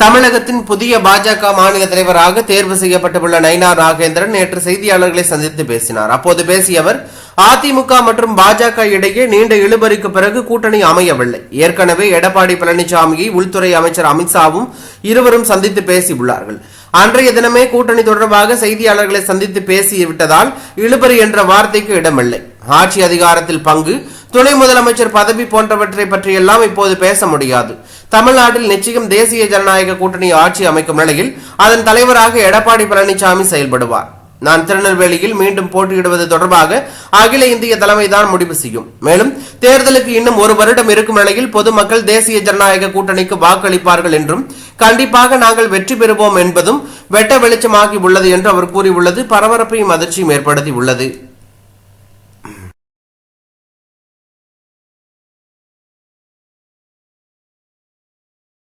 தமிழகத்தின் புதிய பாஜக மாநில தலைவராக தேர்வு செய்யப்பட்டுள்ள நயினார் நாகேந்திரன் நேற்று செய்தியாளர்களை சந்தித்து பேசினார். அப்போது பேசிய அவர் அதிமுக மற்றும் பாஜக இடையே நீண்ட இழுபறிக்கு பிறகு கூட்டணி அமையவில்லை. ஏற்கனவே எடப்பாடி பழனிசாமியை உள்துறை அமைச்சர் அமித்ஷாவும் இருவரும் சந்தித்து பேசியுள்ளார்கள். அன்றைய தினமே கூட்டணி தொடர்பாக செய்தியாளர்களை சந்தித்து பேசிவிட்டதால் இழுபறி என்ற வார்த்தைக்கு இடமில்லை. ஆட்சி அதிகாரத்தில் பங்கு துணை முதலமைச்சர் பதவி போன்றவற்றை பற்றியெல்லாம் இப்போது பேச முடியாது. தமிழ்நாட்டில் நிச்சயம் தேசிய ஜனநாயக கூட்டணி ஆட்சி அமைக்கும் நிலையில் அதன் தலைவராக எடப்பாடி பழனிசாமி செயல்படுவார். நான் திருநெல்வேலியில் மீண்டும் போட்டியிடுவது தொடர்பாக அகில இந்திய தலைமைதான் முடிவு செய்யும். மேலும் தேர்தலுக்கு இன்னும் ஒரு வருடம் இருக்கும் நிலையில் பொதுமக்கள் தேசிய ஜனநாயக கூட்டணிக்கு வாக்களிப்பார்கள் என்றும் கண்டிப்பாக நாங்கள் வெற்றி பெறுவோம் என்பதும் வெட்ட வெளிச்சமாகி உள்ளது என்று அவர் கூறியுள்ளது. பரபரப்பையும் அதிர்ச்சியும் ஏற்படுத்தி உள்ளது